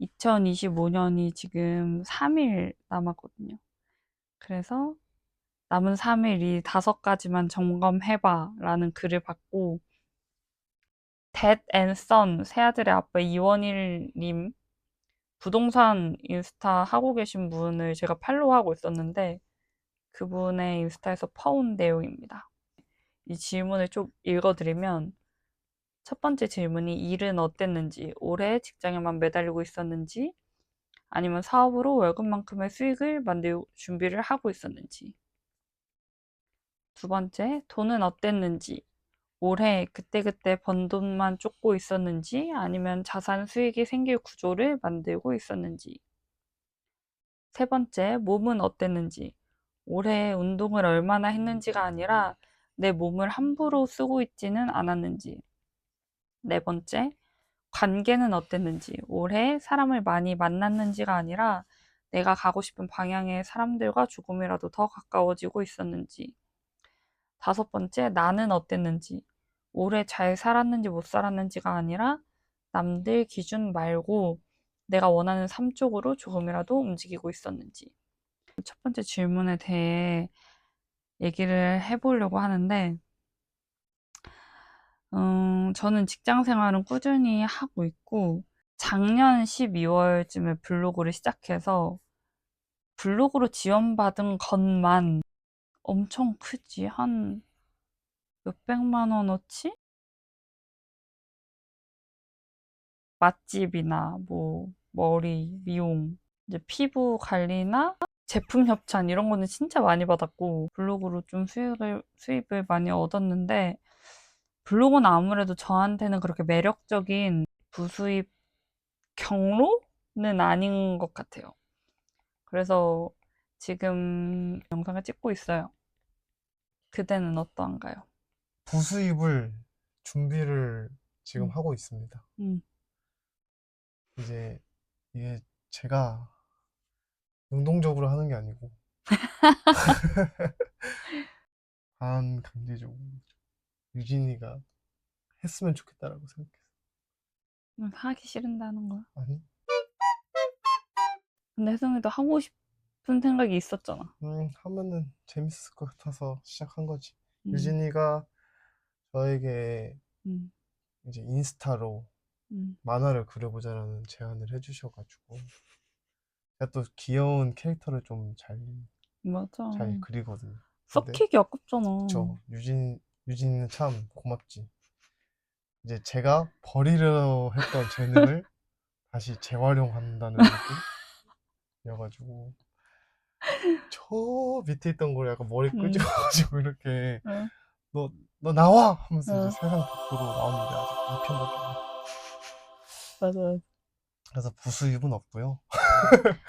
2025년이 지금 3일 남았거든요. 그래서 남은 3일 이 다섯 가지만 점검해봐 라는 글을 받고 Dad and Son 새 아들의 아빠 이원일님 부동산 인스타 하고 계신 분을 제가 팔로우하고 있었는데 그분의 인스타에서 퍼온 내용입니다. 이 질문을 좀 읽어드리면 첫 번째 질문이 일은 어땠는지, 올해 직장에만 매달리고 있었는지, 아니면 사업으로 월급만큼의 수익을 만들 준비를 하고 있었는지. 두 번째, 돈은 어땠는지, 올해 그때그때 번 돈만 쫓고 있었는지, 아니면 자산 수익이 생길 구조를 만들고 있었는지. 세 번째, 몸은 어땠는지, 올해 운동을 얼마나 했는지가 아니라 내 몸을 함부로 쓰고 있지는 않았는지. 네 번째, 관계는 어땠는지, 올해 사람을 많이 만났는지가 아니라 내가 가고 싶은 방향의 사람들과 조금이라도 더 가까워지고 있었는지. 다섯 번째, 나는 어땠는지, 올해 잘 살았는지 못 살았는지가 아니라 남들 기준 말고 내가 원하는 삶 쪽으로 조금이라도 움직이고 있었는지. 첫 번째 질문에 대해 얘기를 해보려고 하는데, 음, 저는 직장 생활은 꾸준히 하고 있고, 작년 12월쯤에 블로그를 시작해서, 블로그로 지원받은 것만 엄청 크지. 한 몇백만 원어치? 맛집이나 뭐, 머리, 미용, 이제 피부 관리나 제품 협찬 이런 거는 진짜 많이 받았고, 블로그로 좀 수익을, 수입을 많이 얻었는데, 블로그는 아무래도 저한테는 그렇게 매력적인 부수입 경로는 아닌 것 같아요. 그래서 지금 영상을 찍고 있어요. 그대는 어떠한가요? 부수입을 준비를 지금 음. 하고 있습니다. 음, 이제 이게 제가 능동적으로 하는 게 아니고 반 강제적으로 유진이가 했으면 좋겠다라고 생각했어. 음, 하기 싫은다는 거야. 아니, 근데 혜성이도 하고 싶은 생각이 있었잖아. 음, 하면은 재밌을 것 같아서 시작한 거지. 음, 유진이가 저에게 음, 이제 인스타로 음. 만화를 그려보자라는 제안을 해주셔가지고 제가 또 귀여운 캐릭터를 좀 잘 맞아. 잘 그리거든요. 근데 썩히기 아깝잖아. 저 유진 유진이는 참 고맙지. 이제 제가 버리려 했던 재능을 다시 재활용한다는 느낌이어가지고 저 밑에 있던 걸 약간 머리 음. 끄집어가지고 이렇게 응. 너 너 나와 하면서 응. 이제 세상 밖으로 나오는데 아직 2편밖에 안 맞아, 맞아. 그래서 부수입은 없고요.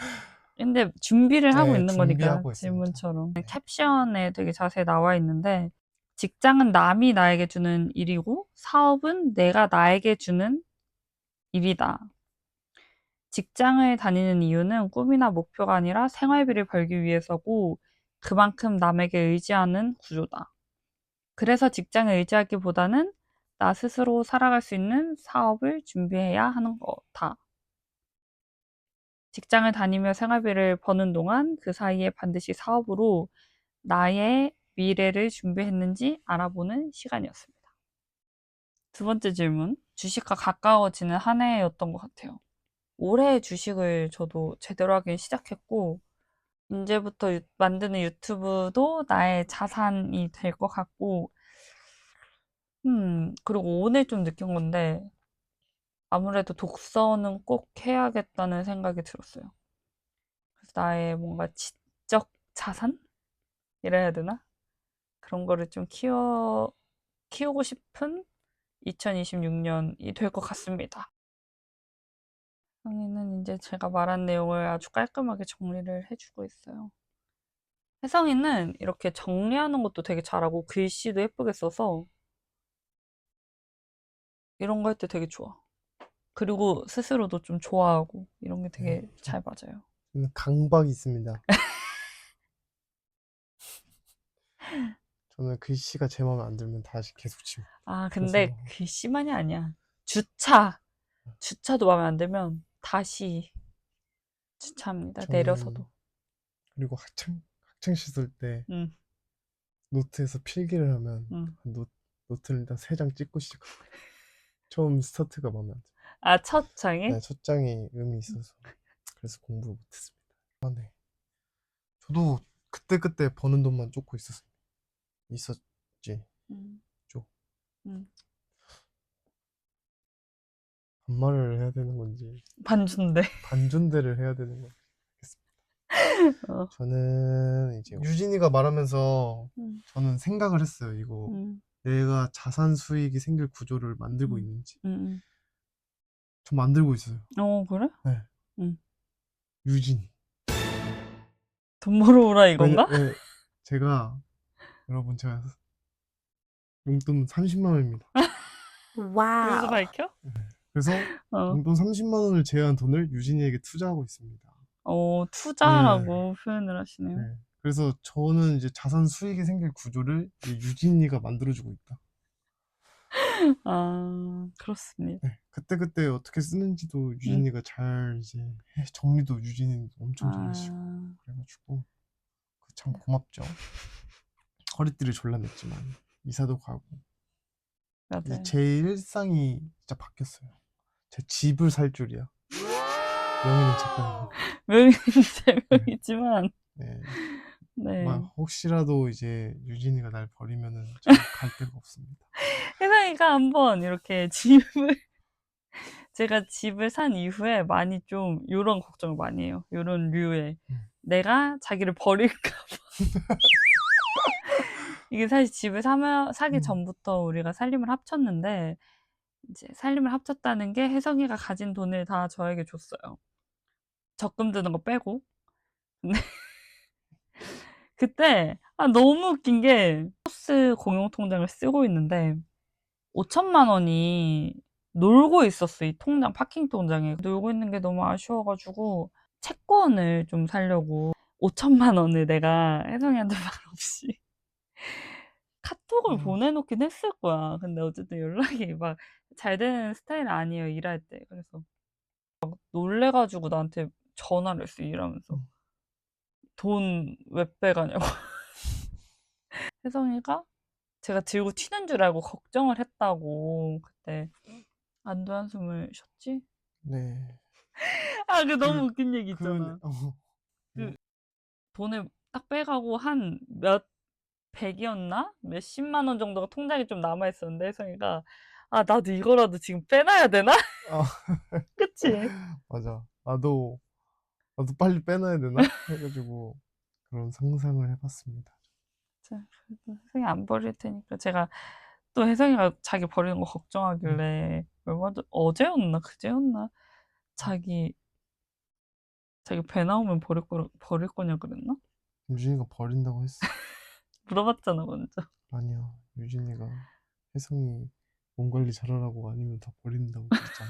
근데 준비를 하고 네, 있는 거니까 준비하고 있습니다. 질문처럼 캡션에 되게 자세히 나와 있는데 직장은 남이 나에게 주는 일이고 사업은 내가 나에게 주는 일이다. 직장을 다니는 이유는 꿈이나 목표가 아니라 생활비를 벌기 위해서고 그만큼 남에게 의지하는 구조다. 그래서 직장을 의지하기보다는 나 스스로 살아갈 수 있는 사업을 준비해야 하는 거다. 직장을 다니며 생활비를 버는 동안 그 사이에 반드시 사업으로 나의 미래를 준비했는지 알아보는 시간이었습니다. 두 번째 질문. 주식과 가까워지는 한 해였던 것 같아요. 올해 주식을 저도 제대로 하기 시작했고, 이제부터 유- 만드는 유튜브도 나의 자산이 될 것 같고, 음, 그리고 오늘 좀 느낀 건데, 아무래도 독서는 꼭 해야겠다는 생각이 들었어요. 그래서 나의 뭔가 지적 자산? 이라 해야 되나? 그런 거를 좀 키워, 키우고 싶은 2026년이 될 것 같습니다. 혜성이는 이제 제가 말한 내용을 아주 깔끔하게 정리를 해주고 있어요. 혜성이는 이렇게 정리하는 것도 되게 잘하고 글씨도 예쁘게 써서 이런 거 할 때 되게 좋아. 그리고 스스로도 좀 좋아하고 이런 게 되게 네. 잘 맞아요. 강박이 있습니다. 저는 글씨가 제 마음에 안 들면 다시 계속 지워. 아, 근데 그래서- 글씨만이 아니야. 주차. 주차도 마음에 안 들면 다시 주차합니다. 저는 내려서도. 그리고 학창 학창 시절 때 음, 노트에서 필기를 하면 음. 노, 노트를 일단 세 장 찍고 시작합니다. 처음 스타트가 마음에 안 들어요. 아, 첫 장에? 네, 첫 장이 의미 있어서 그래서 공부를 못했습니다. 아, 네. 저도 그때 그때 버는 돈만 쫓고 있었어요. 있었지. 음. 죠. 음. 반말을 해야 되는 건지 반준대. 반존대를 해야 되는 건지 어. 모르겠습니다. 저는 이제 유진이가 말하면서 음, 저는 생각을 했어요. 이거 음, 내가 자산 수익이 생길 구조를 만들고 음. 있는지. 음, 저 만들고 있어요. 음. 어, 그래? 유진이. 돈 벌어오라 이건가? 왜냐- 왜- 제가 여러분 제가 용돈 30만 원입니다. 그래서 밝혀? 그래서 어, 용돈 30만 원을 제외한 돈을 유진이에게 투자하고 있습니다. 어, 투자라고 표현을 하시네요. 네. 그래서 저는 이제 자산 수익이 생길 구조를 이 유진이가 만들어주고 있다. 아, 그렇습니다. 네. 그때 그때 어떻게 쓰는지도 유진이가 잘 이제 해- 정리도 유진이 엄청 잘해주고 아, 그래가지고 그참 고맙죠. 허리띠를 졸라 맸지만 이사도 가고 이제 맞아요. 제 일상이 진짜 바뀌었어요. 제 집을 살 줄이야. 명의는 잠깐. 명인 제명이지만, 네. 네. 막 혹시라도 이제 유진이가 날 버리면은 저 갈 데가 없습니다. 혜성이가 한번 이렇게 집을, 제가 집을 산 이후에 많이 좀, 요런 걱정을 많이 해요. 요런 류의. 음. 내가 자기를 버릴까 봐. 이게 사실 집을 사면, 사기 음. 전부터 우리가 살림을 합쳤는데, 이제 살림을 합쳤다는 게 혜성이가 가진 돈을 다 저에게 줬어요. 적금 드는 거 빼고. 근데 그때 아 너무 웃긴 게 포스 공용 통장을 쓰고 있는데 5천만 원이 놀고 있었어 이 통장 파킹 통장에 놀고 있는 게 너무 아쉬워가지고 채권을 좀 사려고 5천만 원을 내가 혜성이한테 말 없이 카톡을 음. 보내놓긴 했을 거야. 근데 어쨌든 연락이 막 잘 되는 스타일 아니에요 일할 때 그래서 막 놀래가지고 나한테 전화를 했어 일하면서 음. 돈 왜 빼가냐고 혜성이가 제가 들고 튀는 줄 알고 걱정을 했다고 그때 안도 한숨을 쉬었지? 네. 아 그 너무 그- 웃긴 얘기 그, 있잖아 어, 돈을 딱 빼가고 한 몇 백이었나? 몇십만 원 정도가 통장에 좀 남아있었는데 혜성이가 아 나도 이거라도 지금 빼놔야 되나? 아, 그치? 맞아. 나도, 나도 빨리 빼놔야 되나? 해가지고 그런 상상을 해봤습니다. 자, 그래도 혜성이 안 버릴 테니까 제가 또 혜성이가 자기 버리는 거 걱정하길래 얼마 전 어제였나 그제였나 자기 자기 배 나오면 버릴 거 버릴 거냐 그랬나? 유진이가 버린다고 했어. 물어봤잖아 먼저. 아니야. 유진이가 혜성이 몸 관리 잘하라고 아니면 다 버린다고 그랬잖아.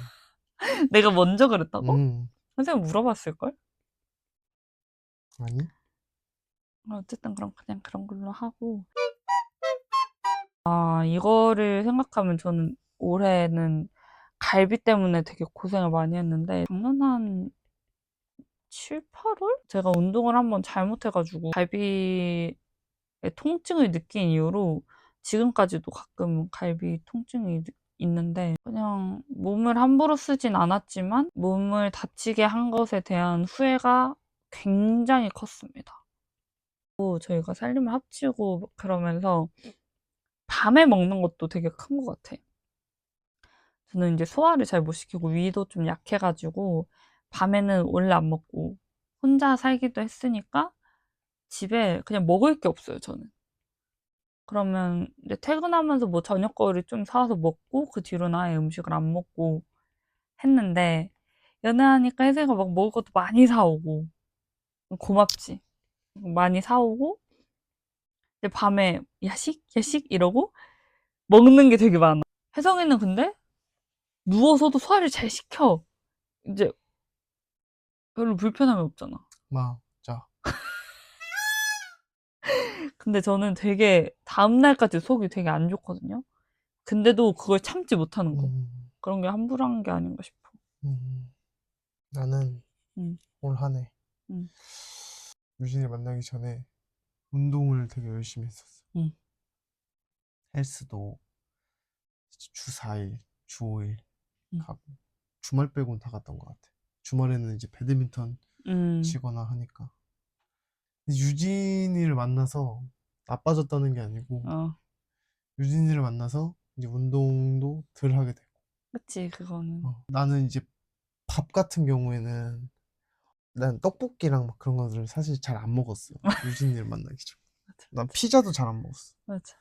내가 먼저 그랬다고? 음, 선생님 물어봤을 걸? 아니? 어쨌든 그럼 그냥 그런 걸로 하고 아 이거를 생각하면 저는 올해는 갈비 때문에 되게 고생을 많이 했는데 작년 한 7, 8월? 제가 운동을 한번 잘못해가지고 갈비에 통증을 느낀 이후로 지금까지도 가끔 갈비 통증이 느- 있는데 그냥 몸을 함부로 쓰진 않았지만 몸을 다치게 한 것에 대한 후회가 굉장히 컸습니다. 또 저희가 살림을 합치고 그러면서 밤에 먹는 것도 되게 큰 것 같아. 저는 이제 소화를 잘 못 시키고 위도 좀 약해가지고 밤에는 원래 안 먹고 혼자 살기도 했으니까 집에 그냥 먹을 게 없어요, 저는. 그러면 이제 퇴근하면서 뭐 저녁거리 좀 사와서 먹고 그 뒤로는 아예 음식을 안 먹고 했는데 연애하니까 혜성이가 막 먹을 것도 많이 사오고 고맙지. 많이 사오고 이제 밤에 야식? 야식? 이러고 먹는 게 되게 많아. 혜성이는 근데 누워서도 소화를 잘 시켜. 이제 별로 불편함이 없잖아. 맞아. 근데 저는 되게 다음날까지 속이 되게 안 좋거든요. 근데도 그걸 참지 못하는 거. 음, 그런 게 함부로 한게 아닌가 싶어. 음. 나는 음. 올 한해 음. 유진이 만나기 전에 운동을 되게 열심히 했었어. 음. 헬스도 주 4일, 주 5일 음. 가고 주말 빼고는 다 갔던 것 같아. 주말에는 이제 배드민턴 음. 치거나 하니까. 근데 유진이를 만나서 나빠졌다는 게 아니고 어, 유진이를 만나서 이제 운동도 덜 하게 되고 그치, 그거는. 어, 나는 이제 밥 같은 경우에는 난 떡볶이랑 막 그런 것들을 사실 잘 안 먹었어. 유진이를 만나기 전. 맞아, 난 피자도 잘 안 먹었어. 맞아.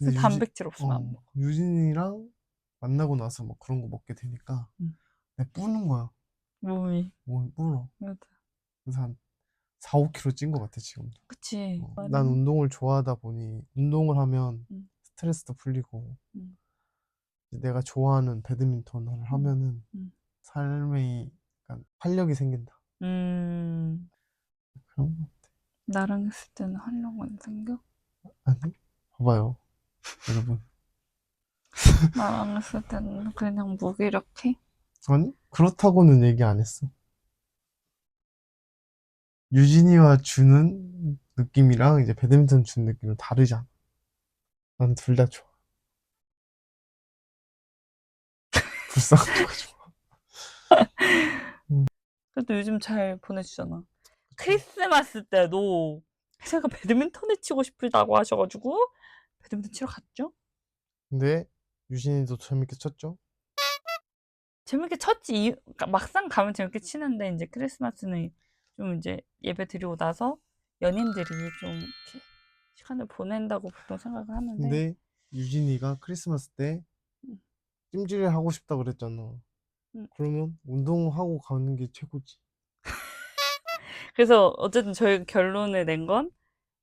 유진- 단백질 없으면 안 어, 먹어. 유진이랑 만나고 나서 막 그런 거 먹게 되니까 음. 내가 뿌는 거야. 몸이. 몸이 불어. 맞아. 그래서 한 4, 5kg 찐 것 같아 지금도. 그치. 어. 난 운동을 좋아하다 보니 운동을 하면 음. 스트레스도 풀리고 음. 내가 좋아하는 배드민턴을 하면은 음. 약간 활력이 생긴다. 음, 그런 거. 나랑 있을 때는 안 생겨? 아니 봐봐요 여러분. 나랑 있을 때는 그냥 무기력해? 아니 그렇다고는 얘기 안 했어. 유진이와 주는 느낌이랑 이제 배드민턴 주는 느낌은 다르잖아. 난 둘 다 좋아. 불쌍해가지고. 그래도 요즘 잘 보내주잖아. 크리스마스 때도 제가 배드민턴을 치고 싶다고 하셔가지고 배드민턴 치러 갔죠? 근데 유진이도 재밌게 쳤죠? 재밌게 쳤지. 이- 그러니까 막상 가면 재밌게 치는데 이제 크리스마스는 좀 이제 예배 드리고 나서 연인들이 좀 이렇게 시간을 보낸다고 보통 생각을 하는데 근데 유진이가 크리스마스 때 음. 찜질을 하고 싶다 그랬잖아. 음. 그러면 운동하고 가는 게 최고지. 그래서 어쨌든 저희 결론을 낸 건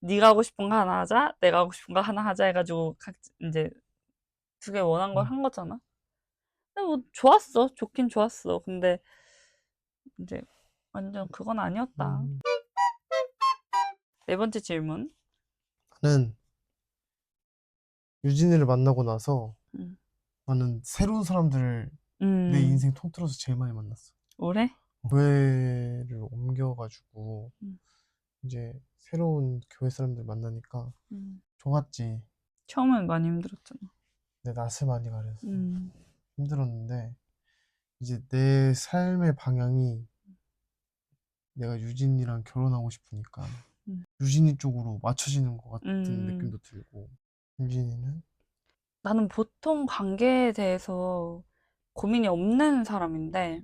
네가 하고 싶은 거 하나 하자, 내가 하고 싶은 거 하나 하자 해가지고 각 이제 두 개 원한 걸 음. 한 거잖아. 근데 뭐 좋았어, 좋긴 좋았어. 근데 이제 완전 그건 아니었다. 음, 네 번째 질문. 나는 유진이를 만나고 나서 음. 나는 새로운 사람들을 음, 내 인생 통틀어서 제일 많이 만났어. 올해? 교회를 옮겨가지고 음. 이제 새로운 교회 사람들 만나니까 음. 좋았지. 처음엔 많이 힘들었잖아. 내 낯을 많이 가려서 음. 힘들었는데 이제 내 삶의 방향이 내가 유진이랑 결혼하고 싶으니까 음. 유진이 쪽으로 맞춰지는 것 같은 음. 느낌도 들고 유진이는 나는 보통 관계에 대해서 고민이 없는 사람인데,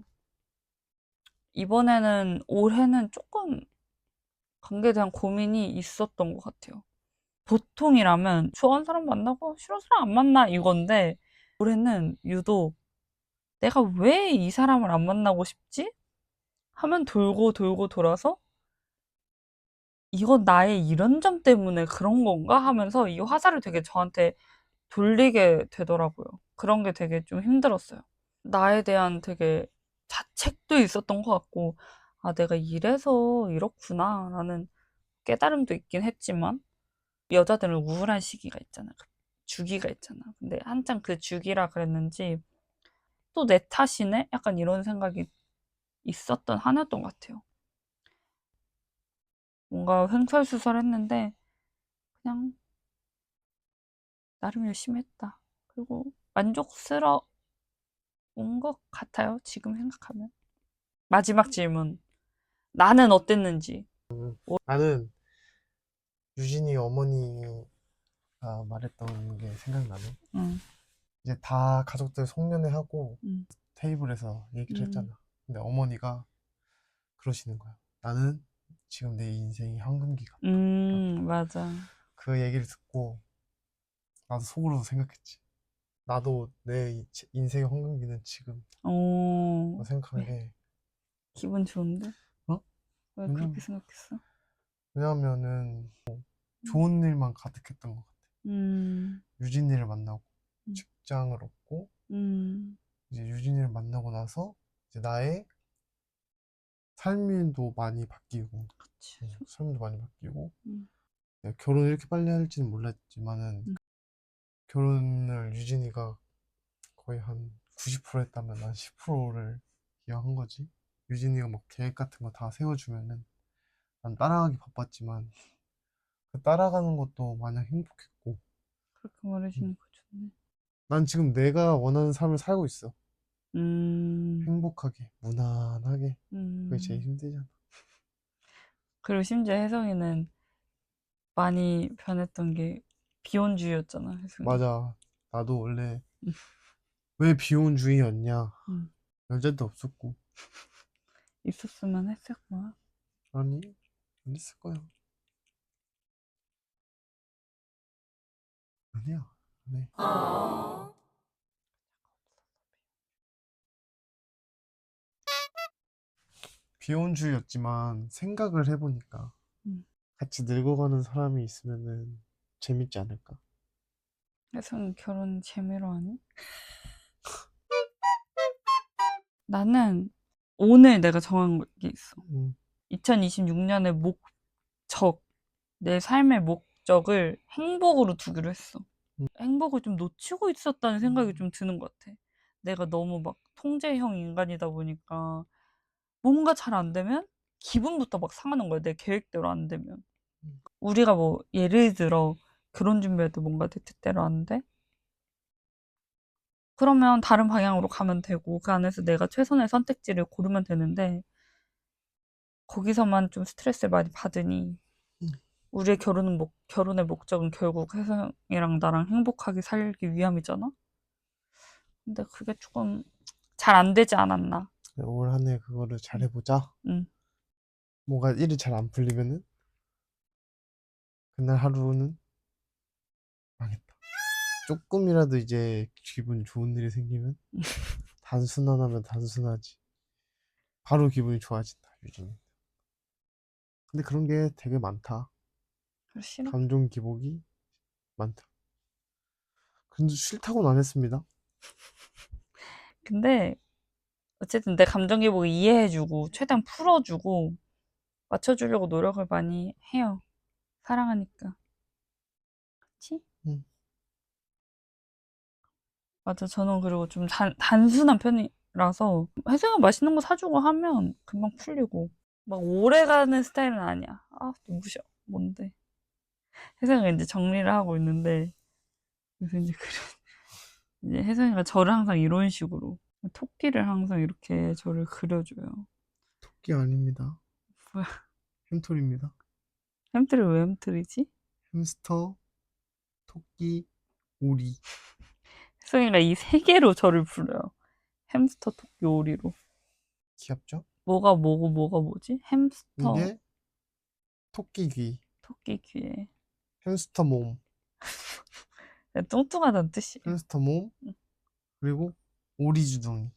이번에는, 올해는 조금 관계에 대한 고민이 있었던 것 같아요. 보통이라면, 좋아하는 사람 만나고, 싫어하는 사람 안 만나, 이건데, 올해는 유독, 내가 왜 이 사람을 안 만나고 싶지? 하면 돌고 돌고 돌아서, 이건 나의 이런 점 때문에 그런 건가? 하면서 이 화살을 되게 저한테 돌리게 되더라고요. 그런 게 되게 좀 힘들었어요. 나에 대한 되게 자책도 있었던 것 같고, 아, 내가 이래서 이렇구나, 라는 깨달음도 있긴 했지만, 여자들은 우울한 시기가 있잖아. 그 주기가 있잖아. 근데 한창 그 주기라 그랬는지, 또 내 탓이네? 약간 이런 생각이 있었던 한 해였던 것 같아요. 뭔가 횡설수설했는데, 그냥 나름 열심히 했다. 그리고 만족스러운 것 같아요. 지금 생각하면. 마지막 질문. 나는 어땠는지. 나는 유진이 어머니가 말했던 게 생각나네. 응. 이제 다 가족들 송년회 하고 음. 테이블에서 얘기를 음. 했잖아. 근데 어머니가 그러시는 거야. 나는 지금 내 인생이 황금기 같다. 음, 맞아. 그 얘기를 듣고 나도 속으로 생각했지. 나도 내 이- 인생의 황금기는 지금 오, 생각한 왜? 게 기분 좋은데? 어? 왜 왜냐면- 그렇게 생각했어? 왜냐하면은 뭐 좋은 일만 가득했던 것 같아. 음, 유진이를 만나고 음. 직장을 얻고 음, 이제 유진이를 만나고 나서 나의 삶도 많이 바뀌고 그치. 어, 삶도 많이 바뀌고 음. 내가 결혼을 이렇게 빨리 할지는 몰랐지만은 음. 결혼을 유진이가 거의 한 90% 했다면 난 10%를 기여한 거지. 유진이가 막 계획 같은 거 다 세워주면은 난 따라가기 바빴지만 그 따라가는 것도 마냥 행복했고 그렇게 말해주니까 좋네. 난 지금 내가 원하는 삶을 살고 있어. 음, 행복하게, 무난하게. 그게 제일 음. 힘들잖아. 그리고 심지어 혜성이는 많이 변했던 게 비혼주의였잖아, 혜성이. 맞아. 나도 원래 음. 왜 비혼주의였냐. 음. 여자도 없었고. 있었으면 했을 거야. 아니, 안 했을 거야. 아니야. 안 해. 비혼주의였지만 생각을 해보니까 음. 같이 늙어가는 사람이 있으면은 재밌지 않을까? 혜성이 결혼 재미로 하니? 나는 오늘 내가 정한 게 있어. 음, 2026년의 목적, 내 삶의 목적을 행복으로 두기로 했어. 음. 행복을 좀 놓치고 있었다는 생각이 좀 드는 것 같아. 내가 너무 막 통제형 인간이다 보니까 뭔가 잘 안 되면 기분부터 막 상하는 거야. 내 계획대로 안 되면. 음. 우리가 뭐 예를 들어 결혼 준비할 때 뭔가 내 뜻대로 안 돼? 그러면 다른 방향으로 가면 되고 그 안에서 내가 최선의 선택지를 고르면 되는데 거기서만 좀 스트레스를 많이 받으니 음. 우리의 결혼은 목, 결혼의 목적은 결국 혜성이랑 나랑 행복하게 살기 위함이잖아? 근데 그게 조금 잘 안 되지 않았나? 올 한 해 그거를 잘 해보자. 응. 뭔가 일이 잘 안 풀리면은 그날 하루는 망했다. 조금이라도 이제 기분 좋은 일이 생기면 단순하다면 단순하지. 바로 기분이 좋아진다, 유진이. 근데 그런 게 되게 많다. 싫어? 감정 기복이 많다. 근데 싫다고는 안 했습니다. 근데 어쨌든 내 감정 기복을 이해해주고 최대한 풀어주고 맞춰주려고 노력을 많이 해요. 사랑하니까. 그치? 응. 맞아. 저는 그리고 좀 단, 단순한 편이라서 혜성이가 맛있는 거 사주고 하면 금방 풀리고 막 오래가는 스타일은 아니야. 아, 눈부셔. 뭔데? 혜성이가 이제 정리를 하고 있는데 그래서 이제 그런 이제 혜성이가 저를 항상 이런 식으로 토끼를 항상 이렇게 저를 그려줘요. 토끼 아닙니다. 뭐야? 햄토리입니다. 햄트를 왜 햄트리지? 햄스터, 토끼, 오리. 혜성이가 이 세 개로 저를 불러요. 햄스터, 토끼, 오리로. 귀엽죠? 뭐가 뭐고 뭐가 뭐지? 햄스터, 이게 토끼 귀, 토끼 귀에. 햄스터 몸, 뚱뚱하다는 뜻이에요. 햄스터 몸, 그리고 오리 주둥이.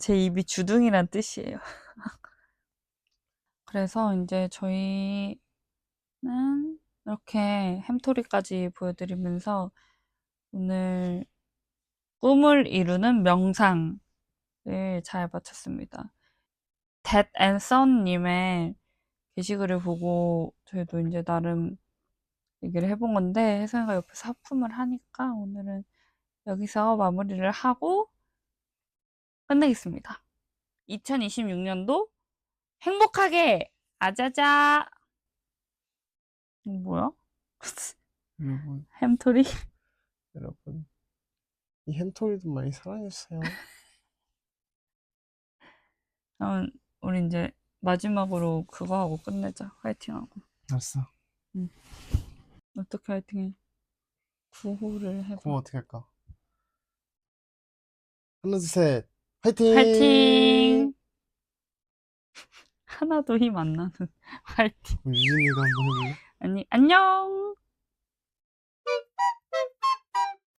제 입이 주둥이란 뜻이에요. 그래서 이제 저희는 이렇게 햄토리까지 보여드리면서 오늘 꿈을 이루는 명상을 잘 마쳤습니다. Dad and Son님의 게시글을 보고 저희도 이제 나름 얘기를 해본 건데 혜성이가 옆에서 하품을 하니까 오늘은 여기서 마무리를 하고 끝내겠습니다. 2026년도 행복하게 아자자 이거 뭐야? 여러분, 햄토리? 여러분, 이 햄토리도 많이 사랑해주세요. 그럼 우리 이제 마지막으로 그거 하고 끝내자. 화이팅하고. 알았어. 어떻게 화이팅해? 구호를 해봐. 그럼 어떻게 할까? 하나, 둘, 셋. 화이팅! 화이팅! 하나도 힘 안 나는 화이팅. 그럼 유진이가 한번 해볼래? 아니, 안녕!